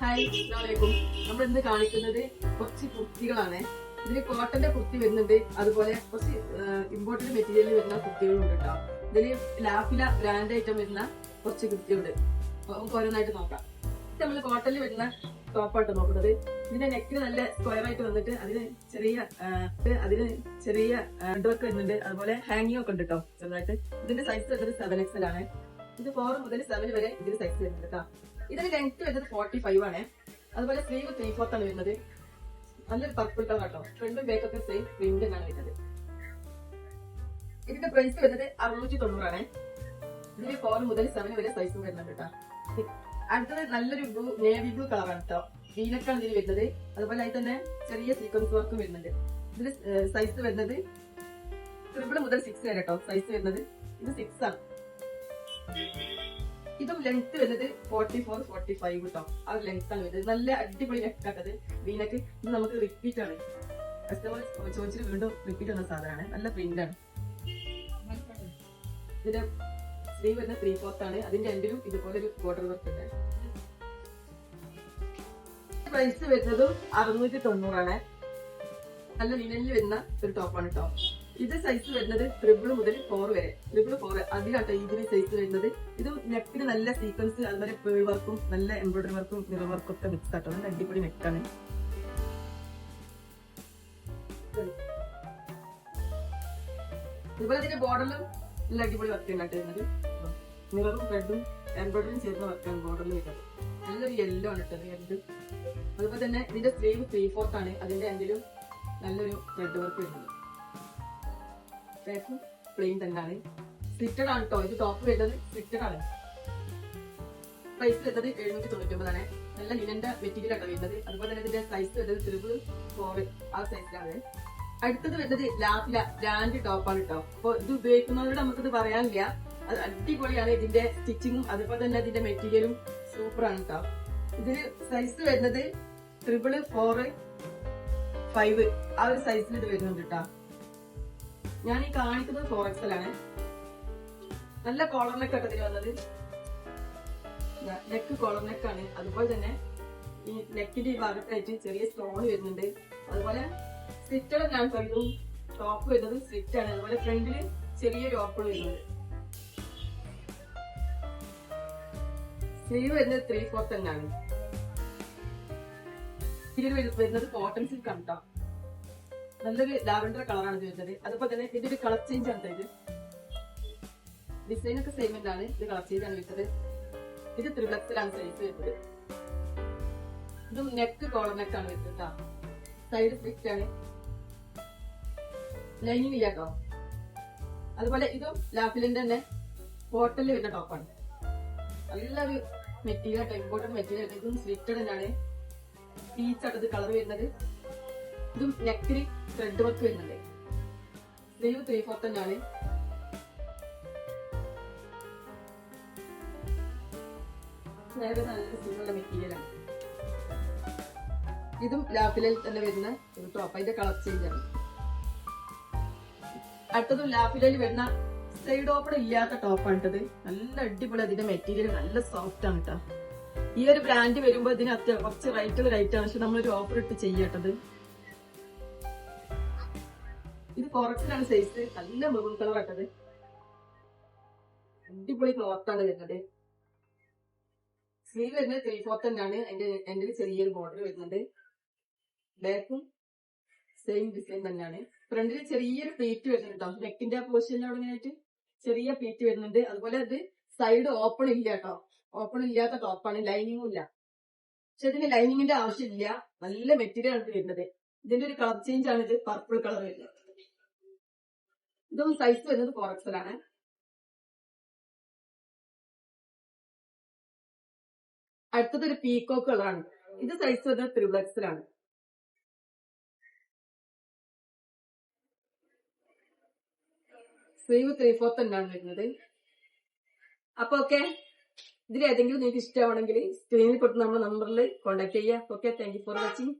Hi അസ്സലാമലൈക്കും നമ്മൾ ഇന്ന് കാണിക്കുന്നത് കുറച്ച് കുർത്തികളാണ് ഇതിൽ കോട്ടന്റെ കുർത്തി വരുന്നുണ്ട്. അതുപോലെ കുറച്ച് ഇമ്പോർട്ടന്റ് മെറ്റീരിയൽ വരുന്ന കുർത്തികളും ഉണ്ട് കേട്ടോ. ഇതിൽ ലാഫില ബ്രാൻഡ് ഐറ്റം വരുന്ന കുറച്ച് കുർത്തിയുണ്ട് നമുക്ക് ഓരോന്നായിട്ട് നോക്കാം. ഇത് നമ്മൾ കോട്ടണിൽ വരുന്ന ടോപ്പായിട്ട് നോക്കുന്നത്. ഇതിന്റെ നെക്കിന് നല്ല സ്ക്വയർ ആയിട്ട് വന്നിട്ട് അതിന് ചെറിയ അതിന് ചെറിയ ഡ്രക്ക് വരുന്നുണ്ട്. അതുപോലെ ഹാങ്ങിങ് ഒക്കെ ഉണ്ട് കേട്ടോ ചെറുതായിട്ട്. ഇതിന്റെ സൈസ് വരുന്നത് സെവൻ എക്സൽ ആണ്. ഇത് ഫോർ മുതൽ സെവൻ വരെ ഇതിന് സൈസ് വരുന്നുണ്ട് കേട്ടോ. ഇതിന് ലെങ്ത് വരുന്നത് ഫോർട്ടി ഫൈവ് ആണ്. അതുപോലെ സ്ലീവ് ത്രീ ഫോർത്ത് ആണ് വരുന്നത്. നല്ലൊരു പർപ്പിൾ കളർ കേട്ടോ ഫ്രണ്ടും ബാക്കൊക്കെ സെയിം പ്രിന്റ് ആണ് വരുന്നത്. ഇതിന്റെ പ്രൈസ് വരുന്നത് അറുന്നൂറ്റി തൊണ്ണൂറാണ് ഇതിന് ഫോർ മുതൽ സെവൻ വരെ സൈസും വരുന്നുണ്ട് കേട്ടോ. അടുത്തത് നല്ലൊരു ബ്ലൂ നേവി ബ്ലൂ കളറാണ് കേട്ടോ. വീനക്കാണ് ഇതിൽ വരുന്നത്. അതുപോലെ അതിൽ തന്നെ ചെറിയ സീക്വൻസ് വർക്കും വരുന്നുണ്ട്. ഇതിന് സൈസ് വരുന്നത് ട്രിപ്പിൾ മുതൽ സിക്സ് വരെ കേട്ടോ. സൈസ് വരുന്നത്. ഇത് സിക്സ് ആണ്. ഇതും ലെങ്ത് വരുന്നത് ഫോർട്ടി ഫോർ ഫോർട്ടി ഫൈവ് കേട്ടോ ആ ഒരു ലെങ്ത് ആണ് വരുന്നത്. നല്ല അടിപൊളി നെക്ക് ആട്ടത് വീനക്ക് ഇത് നമുക്ക് റിപ്പീറ്റ് ആണ്. കസ്റ്റമർ ചോദിച്ചിട്ട് വീണ്ടും റിപ്പീറ്റ് വന്ന സാധനമാണ്. നല്ല പ്രിന്റ് ആണ്. ഇതിന്റെ സ്ലീവ് വരുന്ന ത്രീ ഫോർത്ത് ആണ്. അതിന്റെ എൻഡിലും ഇതുപോലെ ഒരു ബോർഡർ വർക്ക് ഉണ്ട്. പ്രൈസ് വരുന്നതും അറുന്നൂറ്റി തൊണ്ണൂറാണ്. നല്ല ലിനലിൽ വരുന്ന ഒരു ടോപ്പാണ് കേട്ടോ ഇത് സൈസ് വരുന്നത് ട്രിപ്പിൾ മുതൽ ഫോർ വരെ. ട്രിപ്പിൾ ഫോർ അതിലാട്ടോ ഇതിന് സൈസ് വരുന്നത്. ഇത് നെക്കിന് നല്ല സീക്വൻസ് അതുപോലെ പേൾ വർക്കും നല്ല എംബ്രോയിഡറി വർക്കും മിറർ വർക്കും ഒക്കെ മിക്സ് ആട്ടോ. നല്ല അടിപൊളി നെക്കാണ് ഇതുപോലെ ഇതിന്റെ ബോർഡറിലും നല്ല അടിപൊളി വർക്ക് ഉണ്ടായിട്ട് മിററും റെഡും എംബ്രോയിഡറിയും ചേർന്ന വർക്കാണ് ബോർഡറിൽ വരുന്നത്. നല്ലൊരു യെല്ലോ ആണ് ഇട്ടത് റെഡ് അതുപോലെ തന്നെ ഇതിന്റെ സ്ലീവ് ത്രീ ഫോർത്ത് ആണ്. അതിന്റെ എന്തെങ്കിലും നല്ലൊരു റെഡ് വർക്ക് വരുന്നത്. ബാക്കും പ്ലെയിൻ തന്നെയാണ് സ്ലിറ്റഡ് ആണ് കേട്ടോ ഇത് ടോപ്പ് വരുന്നത് സ്ലിറ്റഡ് ആണ്. പ്രൈസ് വരുന്നത് എഴുന്നൂറ്റി നല്ല ലിനന്റെ മെറ്റീരിയൽ ആണ് വരുന്നത്. അതുപോലെ തന്നെ ഇതിന്റെ സൈസ് വരുന്നത് ത്രിബിൾ ഫോർ ആ സൈസിലാണ് അടുത്തത് വരുന്നത് ലാഫില ബ്രാൻഡ് ടോപ്പാണ് കേട്ടോ അപ്പൊ ഇത് ഉപയോഗിക്കുന്നവരോട് നമുക്കിത് പറയാനില്ല. അത് അടിപൊളിയാണ്. ഇതിന്റെ സ്റ്റിച്ചിങ്ങും അതുപോലെ തന്നെ ഇതിന്റെ മെറ്റീരിയലും സൂപ്പറാണ് കേട്ടോ ഇതിന് സൈസ് വരുന്നത് ത്രിപിൾ ഫോർ ഫൈവ് ആ ഒരു സൈസിൽ ഇത് വരുന്നുണ്ട് കേട്ടോ ഞാൻ ഈ കാണിക്കുന്നത് ഫോറക്സലാണ് നല്ല കോളർ നെക്ക് ഇതിൽ വന്നത്. നെക്ക് കോളർ നെക്കാണ് അതുപോലെ തന്നെ ഈ നെക്കിന്റെ ഈ ഭാഗത്തായിട്ട് ചെറിയ സ്റ്റോൺ വരുന്നുണ്ട്. അതുപോലെ സ്ലിറ്റഡ് ഞാൻ കരുതും ടോപ്പ് വരുന്നത് സ്ലിറ്റ് ആണ്. അതുപോലെ ഫ്രണ്ടിൽ ചെറിയൊരു ഓപ്പൺ വരുന്നുണ്ട്. സ്ലീവ് വരുന്നത് ത്രീ ഫോർത്ത് തന്നെയാണ് വരുന്നത് കോട്ടൺ സിൽക്ക് ആണ് കേട്ടോ നല്ലൊരു ലാവൻഡർ കളറാണ് വരുന്നത് അതുപോലെ തന്നെ ഇതിന്റെ ഒരു കളർ ചേഞ്ച് ആണ് ഇത്. ഡിസൈൻ ഒക്കെ സെയിം ആണ് ഇത് കളർ ചേഞ്ച് ആണ് വരുന്നത് ഇത് ത്രിപ്ലക്സിലാണ് സൈസ് വരുന്നത്. ഇതും നെക്ക് കോളർ നെക്ക് ആണ് വരുന്നത് സൈഡ് ഫിറ്റ് ആണ്. ലൈനിങ് ഇല്ല കേട്ടോ അതുപോലെ ഇതും ലാഫിലിന്റെ തന്നെ ബോട്ടലിൽ വരുന്ന ടോപ്പാണ് നല്ലൊരു മെറ്റീരിയൽ ആട്ടോ ഇമ്പോർട്ടന്റ് മെറ്റീരിയൽ ഇതും സ്ലിറ്റഡ് തന്നെയാണ്. പീച്ചാണ് ഇത് കളർ വരുന്നത്. ഇതും നെക്കിന് ത്രെഡ് വർക്ക് വരുന്നുണ്ട്. ഇതിലും ത്രീ ഫോർത്ത് തന്നെയാണ്. ഇതും ലാഫിലിൽ തന്നെ വരുന്ന ഒരു ടോപ്പ് അതിന്റെ കളർ ചേഞ്ച് ആണ്. അടുത്തതും ലാഫിലിൽ വരുന്ന സൈഡ് ഓപ്പൺ ഇല്ലാത്ത ടോപ്പാണ് ഇട്ടത് നല്ല അടിപൊളി അതിന്റെ മെറ്റീരിയൽ നല്ല സോഫ്റ്റ് ആണ് കേട്ടോ ഈ ഒരു ബ്രാൻഡ് വരുമ്പോ ഇതിന് അത്യാവശ്യം കുറച്ച് റൈറ്റ് റേറ്റ് ആണ്. പക്ഷെ നമ്മളൊരു ഓഫർ ഇട്ട് ചെയ്യട്ടത് ഇത് കുറച്ചിലാണ് സൈസ് നല്ല മെറൂൺ കളർ ആട്ടത്. അടിപൊളി ക്ലോത്താണ് വരുന്നത്. സ്ലീവ് വരുന്നത് ത്രീ ഫോർത്ത് തന്നെയാണ്. എന്റെ എന്റെ ചെറിയൊരു ബോർഡർ വരുന്നുണ്ട്. ബാക്കും സെയിം ഡിസൈൻ തന്നെയാണ്. ഫ്രണ്ടിൽ ചെറിയൊരു പ്ലേറ്റ് വരുന്നുണ്ട് കേട്ടോ നെക്കിന്റെ അവിടെ ആയിട്ട് ചെറിയ പ്ലേറ്റ് വരുന്നുണ്ട്. അതുപോലെ അത് സൈഡ് ഓപ്പൺ ഇല്ല കേട്ടോ ഓപ്പൺ ഇല്ലാത്ത ടോപ്പാണ് ലൈനിങ്ങും ഇല്ല. പക്ഷെ ഇതിന് ലൈനിങ്ങിന്റെ ആവശ്യമില്ല. നല്ല മെറ്റീരിയൽ ആണ് വരുന്നത്. ഇതിന്റെ ഒരു കളർ ചേഞ്ച് ആണ് ഇത്. പർപ്പിൾ കളർ വരുന്നത്. ഇതും സൈസ് വരുന്നത് ഫോർ എക്സലാണ് അടുത്തത് ഒരു പീക്കോക്ക് കളറാണ് ഇത് സൈസ് വരുന്നത് ത്രിബിൾ എക്സലാണ് സ്ലീവ് ത്രീ ഫോർത്ത് തന്നെയാണ് വരുന്നത്. അപ്പൊ ഓക്കെ ഇതിൽ ഏതെങ്കിലും നിങ്ങൾക്ക് ഇഷ്ടമാണെങ്കിൽ സ്ക്രീനിൽ കൊടുത്ത് നമ്മുടെ നമ്പറിൽ കോൺടാക്ട് ചെയ്യുക ഓക്കെ താങ്ക് ഫോർ വാച്ചിങ്